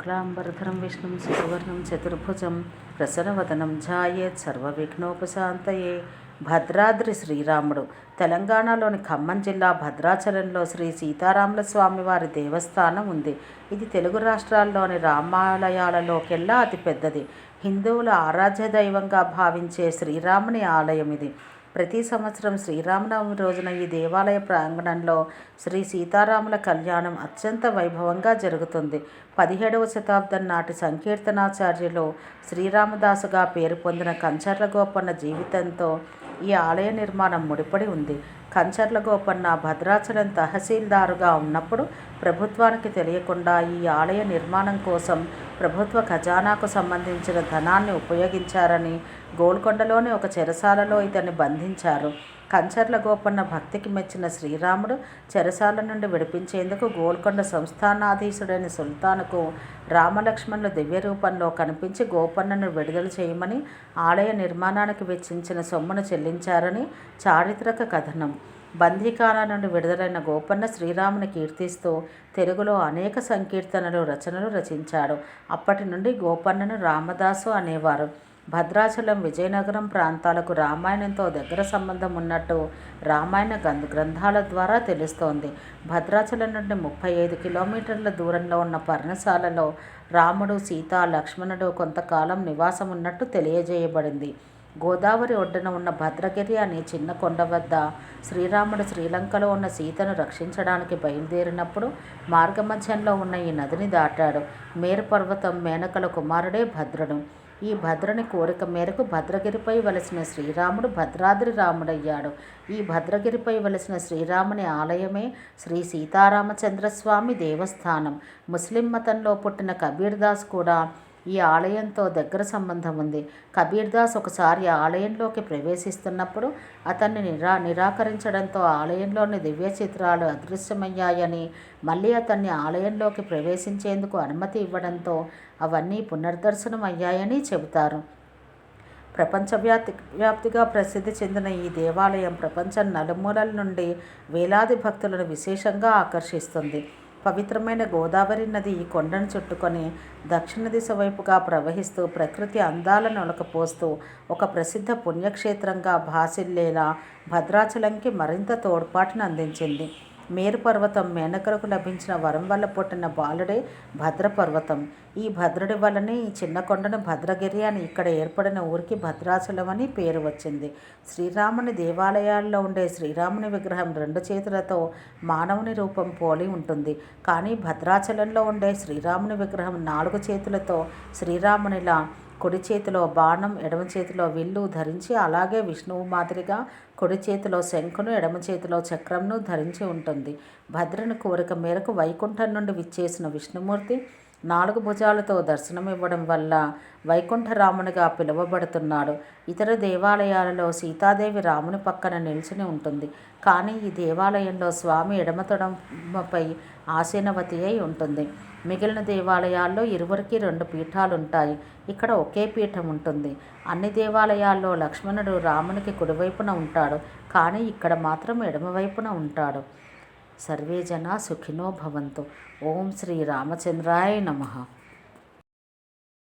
శుక్లాంబరధరం విష్ణుం శుభవర్ణం చతుర్భుజం ప్రసన్నవదనం ఝాయేత్ సర్వవిఘ్నోపశాంతయే భద్రాద్రి శ్రీరాముడు తెలంగాణలోని ఖమ్మం జిల్లా భద్రాచలంలో శ్రీ సీతారాముల స్వామి వారి దేవస్థానం ఉంది. ఇది తెలుగు రాష్ట్రాల్లోని రామాలయాలలోకెల్లా అతిపెద్దది. హిందువుల ఆరాధ్య దైవంగా భావించే శ్రీరాముని ఆలయం ఇది. ప్రతి సంవత్సరం శ్రీరామనవమి రోజున ఈ దేవాలయ ప్రాంగణంలో శ్రీ సీతారాముల కళ్యాణం అత్యంత వైభవంగా జరుగుతుంది. పదిహేడవ శతాబ్దం నాటి సంకీర్తనాచార్యులు శ్రీరామదాసుగా పేరు పొందిన కంచర్ల గోపన్న జీవితంతో ఈ ఆలయ నిర్మాణం ముడిపడి ఉంది. కంచర్ల గోపన్న భద్రాచలం తహసీల్దారుగా ఉన్నప్పుడు ప్రభుత్వానికి తెలియకుండా ఈ ఆలయ నిర్మాణం కోసం ప్రభుత్వ ఖజానాకు సంబంధించిన ధనాన్ని ఉపయోగించారని గోల్కొండలోని ఒక చెరసాలలో ఇతన్ని బంధించారు. కంచర్ల గోపన్న భక్తికి మెచ్చిన శ్రీరాముడు చెరసాల నుండి విడిపించేందుకు గోల్కొండ సంస్థానాధీశుడైన సుల్తానుకు రామలక్ష్మణుల దివ్య రూపంలో కనిపించి గోపన్నను విడుదల చేయమని ఆలయ నిర్మాణానికి వెచ్చించిన సొమ్మును చెల్లించారని చారిత్రక కథనం. బందీకాల నుండి విడుదలైన గోపన్న శ్రీరాముని కీర్తిస్తూ తెలుగులో అనేక సంకీర్తనలు రచనలు రచించాడు. అప్పటి నుండి గోపన్నను రామదాసు అనేవారు. భద్రాచలం విజయనగరం ప్రాంతాలకు రామాయణంతో దగ్గర సంబంధం ఉన్నట్టు రామాయణ గ్రంథాల ద్వారా తెలుస్తోంది. భద్రాచలం నుండి ముప్పై ఐదు కిలోమీటర్ల దూరంలో ఉన్న పర్ణశాలలో రాముడు సీత లక్ష్మణుడు కొంతకాలం నివాసం ఉన్నట్టు తెలియజేయబడింది. గోదావరి ఒడ్డున ఉన్న భద్రగిరి అనే చిన్న కొండ వద్ద శ్రీరాముడు శ్రీలంకలో ఉన్న సీతను రక్షించడానికి బయలుదేరినప్పుడు మార్గమధ్యంలో ఉన్న ఈ నదిని దాటాడు. మేరు పర్వతం మేనకల కుమారుడే భద్రుడు. ఈ భద్రుని కోరిక మేరకు భద్రగిరిపై వలసిన శ్రీరాముడు భద్రాద్రి రాముడయ్యాడు. ఈ భద్రగిరిపై వలసిన శ్రీరాముని ఆలయమే శ్రీ సీతారామచంద్రస్వామి దేవస్థానం. ముస్లిం మతంలో పుట్టిన కబీర్ దాస్ కూడా ఈ ఆలయంతో దగ్గర సంబంధం ఉంది. కబీర్దాస్ ఒకసారి ఆలయంలోకి ప్రవేశిస్తున్నప్పుడు అతన్ని నిరా నిరాకరించడంతో ఆలయంలోని దివ్య చిత్రాలు అదృశ్యమయ్యాయని మళ్ళీ అతన్ని ఆలయంలోకి ప్రవేశించేందుకు అనుమతి ఇవ్వడంతో అవన్నీ పునర్దర్శనం అయ్యాయని చెబుతారు. ప్రపంచవ్యాప్తి వ్యాప్తిగా ప్రసిద్ధి చెందిన ఈ దేవాలయం ప్రపంచం నలుమూలల నుండి వేలాది భక్తులను విశేషంగా ఆకర్షిస్తుంది. పవిత్రమైన గోదావరి నది ఈ కొండను చుట్టుకొని దక్షిణ దిశ వైపుగా ప్రవహిస్తూ ప్రకృతి అందాలను ఒలకపోస్తూ ఒక ప్రసిద్ధ పుణ్యక్షేత్రంగా భాసిల్లేలా భద్రాచలంకి మరింత తోడ్పాటును అందించింది. మేరు పర్వతం మేనకరకు లభించిన వరం వల్ల పుట్టిన బాలుడే భద్రపర్వతం. ఈ భద్రుడి వల్లనే ఈ చిన్న కొండను భద్రగిరి అని ఇక్కడ ఏర్పడిన ఊరికి భద్రాచలం అని పేరు వచ్చింది. శ్రీరాముని దేవాలయాల్లో ఉండే శ్రీరాముని విగ్రహం రెండు చేతులతో మానవుని రూపం పోలి ఉంటుంది. కానీ భద్రాచలంలో ఉండే శ్రీరాముని విగ్రహం నాలుగు చేతులతో శ్రీరామునిలా కుడి చేతిలో బాణం ఎడమ చేతిలో విల్లు ధరించి అలాగే విష్ణువు మాదిరిగా కుడి చేతిలో శంఖును ఎడమ చేతిలో చక్రంను ధరించి ఉంటుంది. భద్రుని కోరిక మేరకు వైకుంఠం నుండి విచ్చేసిన విష్ణుమూర్తి నాలుగు భుజాలతో దర్శనమివ్వడం వల్ల వైకుంఠరామునిగా పిలువబడుతున్నాడు. ఇతర దేవాలయాలలో సీతాదేవి రాముని పక్కన నిల్చుని ఉంటుంది. కానీ ఈ దేవాలయంలో స్వామి ఎడమతడమపై ఆసీనవతి అయి ఉంటుంది. మిగిలిన దేవాలయాల్లో ఇరువురికి రెండు పీఠాలు ఉంటాయి ఇక్కడ ఒకే పీఠం ఉంటుంది. అన్ని దేవాలయాల్లో లక్ష్మణుడు రామునికి కుడివైపున ఉంటాడు. కానీ ఇక్కడ మాత్రం ఎడమవైపున ఉంటాడు. सर्वे जना सुखिनो भवन्तु। ओम श्री रामचंद्राय नमः।